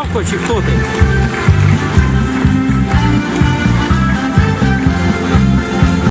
батько чи хто ти?